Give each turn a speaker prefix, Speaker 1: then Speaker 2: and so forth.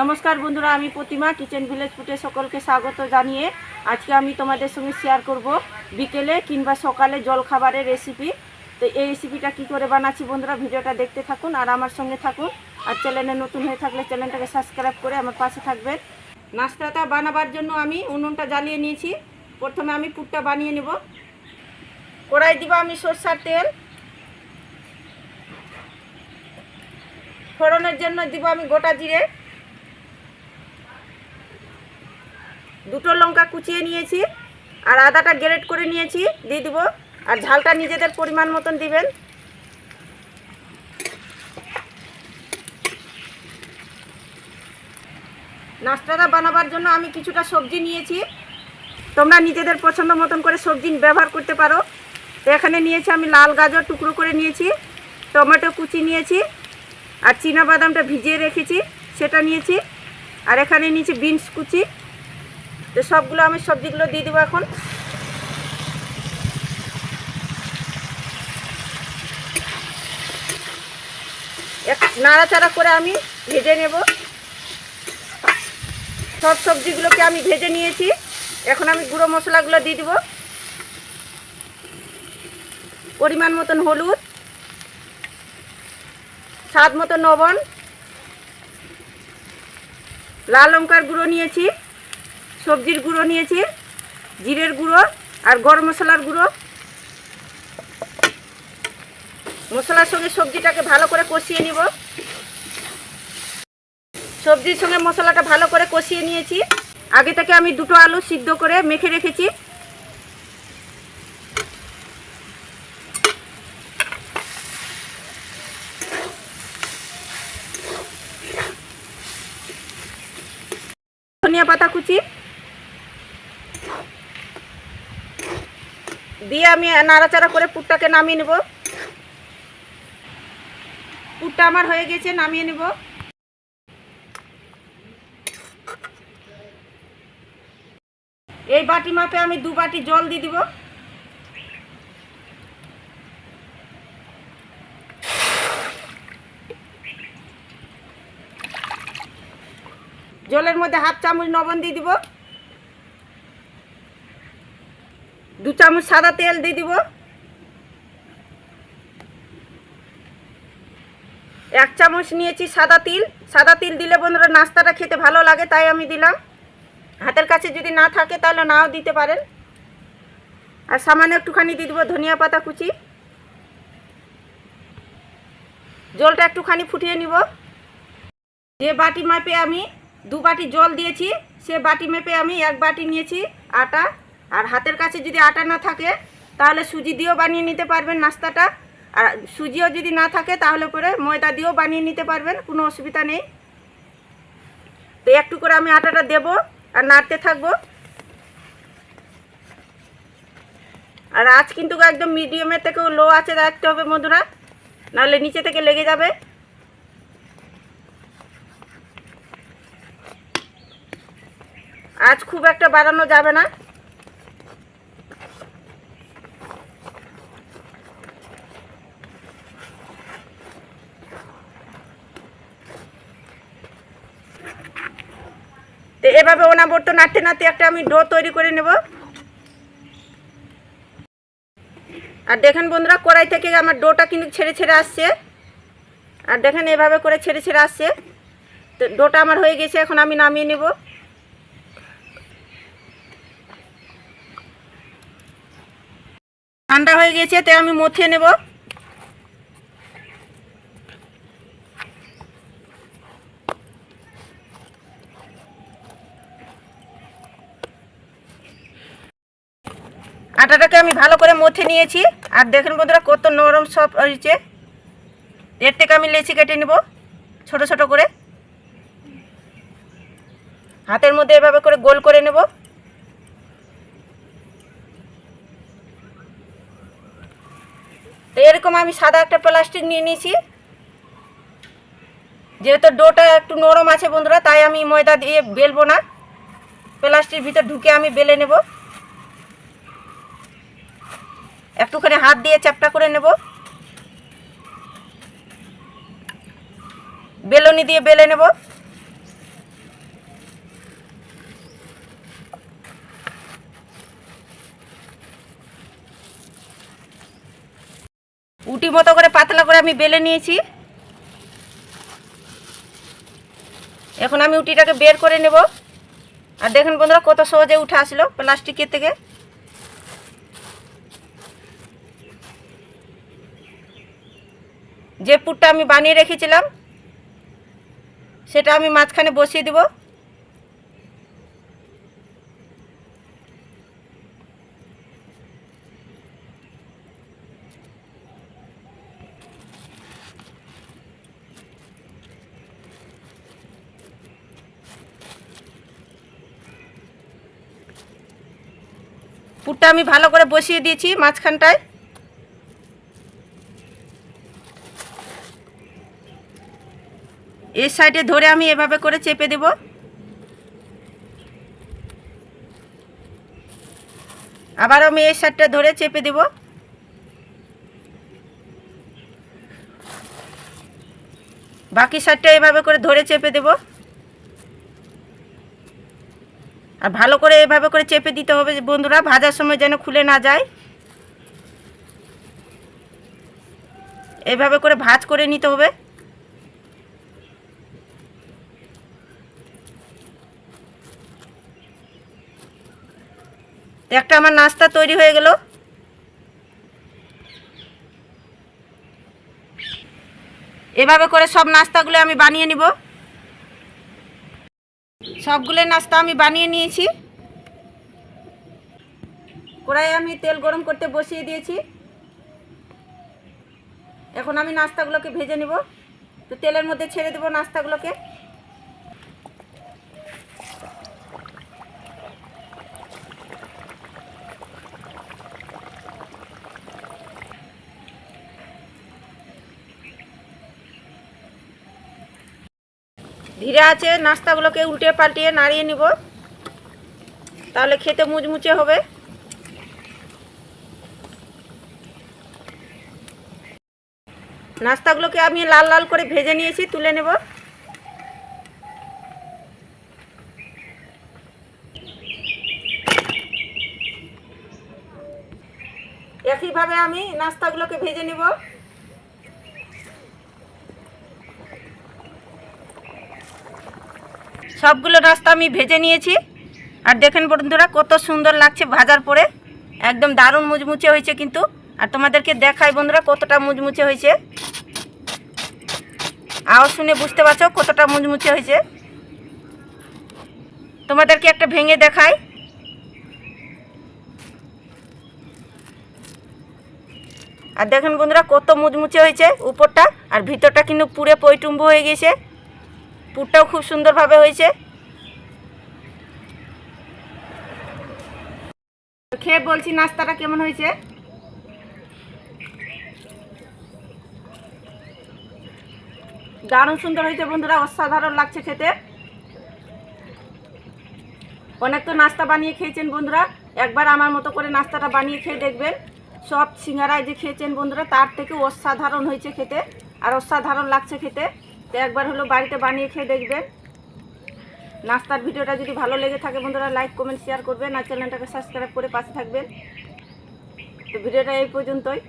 Speaker 1: নমস্কার বন্ধুরা, আমি প্রতিমা কিচেন ভিলেজ ফুটে সকলকে স্বাগত জানিয়ে আজকে আমি তোমাদের সঙ্গে শেয়ার করব বিকেলে কিংবা সকালে জলখাবারের রেসিপি তো এই রেসিপিটা কি করে বানাচ্ছি বন্ধুরা, ভিডিওটা দেখতে থাকুন আর আমার সঙ্গে থাকুন। আর চ্যানেলে নতুন হয়ে থাকলে চ্যানেলটাকে সাবস্ক্রাইব করে আমার পাশে থাকবেন। নাস্তাটা বানাবার জন্য আমি উনুনটা জ্বালিয়ে নিয়েছি। প্রথমে আমি পুরটা বানিয়ে নেব। কড়াই দিব আমি সরষার তেল। ফোড়নের জন্য দিব আমি গোটা জিরে। দুটো লঙ্কা কুচিয়ে নিয়েছি, আর আদাটা গ্রেট করে নিয়েছি, দিয়ে দিব। আর ঝালটা নিজেদের পরিমাণ মতন দিবেন। নাস্তাটা বানাবার জন্য আমি কিছুটা সবজি নিয়েছি। তোমরা নিজেদের পছন্দ মতন করে সবজি ব্যবহার করতে পারো। তো এখানে নিয়েছি আমি লাল গাজর টুকরো করে নিয়েছি, টমেটো কুচি নিয়েছি, আর চীনা বাদামটা ভিজিয়ে রেখেছি, সেটা নিয়েছি। আর এখানে নিয়েছি বিনস কুচি। তো সবগুলো আমি সবজিগুলো দিয়ে দেবো এখন। এক নাড়াচাড়া করে আমি ভেজে নেব। সব সবজিগুলোকে আমি ভেজে নিয়েছি। এখন আমি গুঁড়ো মশলাগুলো দিয়ে দিব। পরিমাণ মতন হলুদ। স্বাদ মতো লবণ। লাল লঙ্কার গুঁড়ো নিয়েছি। সবজির গুঁড়ো নিয়েছি, জিরের গুঁড়ো আর গরম মশলার গুঁড়ো। মশলার সঙ্গে সবজিটাকে ভালো করে কষিয়ে নিব। সবজির সঙ্গে মশলাটা ভালো করে কষিয়ে নিয়েছি। আগে থেকে আমি দুটো আলু সিদ্ধ করে মেখে রেখেছি। ধনিয়া পাতা কুচি। দিয়ে আমি নাড়াচাড়া করে পুরটাকে নামিয়ে নেব। পুরটা আমার হয়ে গেছে, নামিয়ে নেব। এই বাটি মাপে আমি দু বাটি জল দিয়ে দিব। জলের মধ্যে হাফ চামচ লবণ দিয়ে দিব। দু চামচ সাদা তেল দিয়ে দিব। এক চামচ নিয়েছি সাদা তিল। সাদা তিল দিলে বন্ধুরা নাস্তাটা খেতে ভালো লাগে, তাই আমি দিলাম। হাতের কাছে যদি না থাকে তাহলে নাও দিতে পারেন। আর সামান্য একটুখানি দিয়ে দিব ধনিয়া পাতা কুচি। জলটা একটুখানি ফুটিয়ে নিব। যে বাটি মাপে আমি দু বাটি জল দিয়েছি, সে বাটি মেপে আমি এক বাটি নিয়েছি আটা। আর হাতের কাছে যদি আটা না থাকে, তাহলে সুজি দিয়েও বানিয়ে নিতে পারবেন নাস্তাটা। আর সুজিও যদি না থাকে, তাহলে পরে ময়দা দিয়েও বানিয়ে নিতে পারবেন, কোনো অসুবিধা নেই। তো একটু করে আমি আটাটা দেব আর নাড়তে থাকব। আর আজ কিন্তু একদম মিডিয়ামের থেকেও লো আছে, রাখতে হবে মধুরা, নাহলে নিচে থেকে লেগে যাবে। আজ খুব একটা বাড়ানো যাবে না। এভাবে অনাবর্ত নাড়তে নাড়তে একটা আমি ডো তৈরি করে নেব। আর দেখেন বন্ধুরা, কড়াই থেকে আমার ডোটা কিন্তু ছেড়ে ছেড়ে আসছে। আর দেখেন এভাবে করে ছেড়ে ছেড়ে আসছে। তো ডোটা আমার হয়ে গেছে, এখন আমি নামিয়ে নেব। ঠান্ডা হয়ে গেছে, তো আমি মথে নেব। আটাটাকে আমি ভালো করে মথে নিয়েছি। আর দেখেন বন্ধুরা কত নরম সব হয়েছে। এর থেকে আমি লেচি কেটে নেব, ছোট ছোট করে। হাতের মধ্যে এভাবে করে গোল করে নেব। তো এরকম আমি সাদা একটা প্লাস্টিক নিয়ে নিয়েছি। যেহেতু ডোটা একটু নরম আছে বন্ধুরা, তাই আমি ময়দা দিয়ে বেলবো না। প্লাস্টিক ভিতর ঢুকে আমি বেলে নেব। একটুখানি হাত দিয়ে চ্যাপটা করে নেব। বেলনি দিয়ে বেলে নেব। উটি মতো করে পাতলা করে আমি বেলে নিয়েছি। এখন আমি উটিটাকে বের করে নেব। আর দেখেন বন্ধুরা কত সহজে উঠে আসলো প্লাস্টিকের থেকে। যে পুরটা আমি বানিয়ে রেখেছিলাম, সেটা আমি মাঝখানে বসিয়ে দিব। পুরটা আমি ভালো করে বসিয়ে দিয়েছি মাঝখানটায়। এই সাইডে ধরে আমি এভাবে করে চেপে দেব। আবার আমি এই সাইডটা ধরে চেপে দেব। বাকি সাইডটা এভাবে করে ধরে চেপে দেব। আর ভালো করে এভাবে করে চেপে দিতে হবে বন্ধুরা, ভাজার সময় যেন খুলে না যায়। এভাবে করে ভাজ করে নিতে হবে। একটা আমার নাস্তা তৈরি হয়ে গেল। এভাবে করে সব নাস্তাগুলো আমি বানিয়ে নিব। সবগুলো নাস্তা আমি বানিয়ে নিয়েছি। কড়াইয়ে আমি তেল গরম করতে বসিয়ে দিয়েছি। এখন আমি নাস্তাগুলোকে ভেজে নিব। তো তেলের মধ্যে ছেড়ে দেবো নাস্তাগুলোকে। ধীরে আছে, নাস্তাগুলোকে উল্টে পাল্টিয়ে নাড়িয়ে নিব। তাহলে খেতে মুচমুচে হবে। নাস্তাগুলোকে আমি লাল লাল করে ভেজে নিয়েছি, তুলে নেব। একইভাবে আমি নাস্তাগুলোকে ভেজে নেব। সবগুলো নাস্তা আমি ভেজে নিয়েছি। আর দেখেন বন্ধুরা, কত সুন্দর লাগছে ভাজার পরে। একদম দারুণ মুচমুচে হয়েছে কিন্তু। আর তোমাদেরকে দেখাই বন্ধুরা, কতটা মুচমুচে হয়েছে। আওয়াজ শুনে বুঝতে পারছ কতটা মুচমুচে হয়েছে। তোমাদেরকে একটা ভেঙে দেখাই। আর দেখেন বন্ধুরা, কত মুচমুচে হয়েছে উপরটা। আর ভিতরটা কিন্তু পুরে পৈটুম্ব হয়ে গেছে। পুরটাও খুব সুন্দরভাবে হয়েছে। খেয়ে বলছি, নাস্তাটা কেমন হয়েছে? দারুণ সুন্দর হয়েছে বন্ধুরা, অসাধারণ লাগছে খেতে। অনেক তো নাস্তা বানিয়ে খেয়েছেন বন্ধুরা, একবার আমার মতো করে নাস্তাটা বানিয়ে খেয়ে দেখবেন। সব সিঙ্গারায় যে খেয়েছেন বন্ধুরা, তার থেকে অসাধারণ হয়েছে খেতে, আর অসাধারণ লাগছে খেতে। তো একবার হলো বাড়িতে বানিয়ে খেয়ে দেখবেন। নাস্তার ভিডিওটা যদি ভালো লেগে থাকে বন্ধুরা লাইক কমেন্ট শেয়ার করবেন আর চ্যানেলটাকে সাবস্ক্রাইব করে পাশে থাকবেন। তো ভিডিওটা এই পর্যন্তই।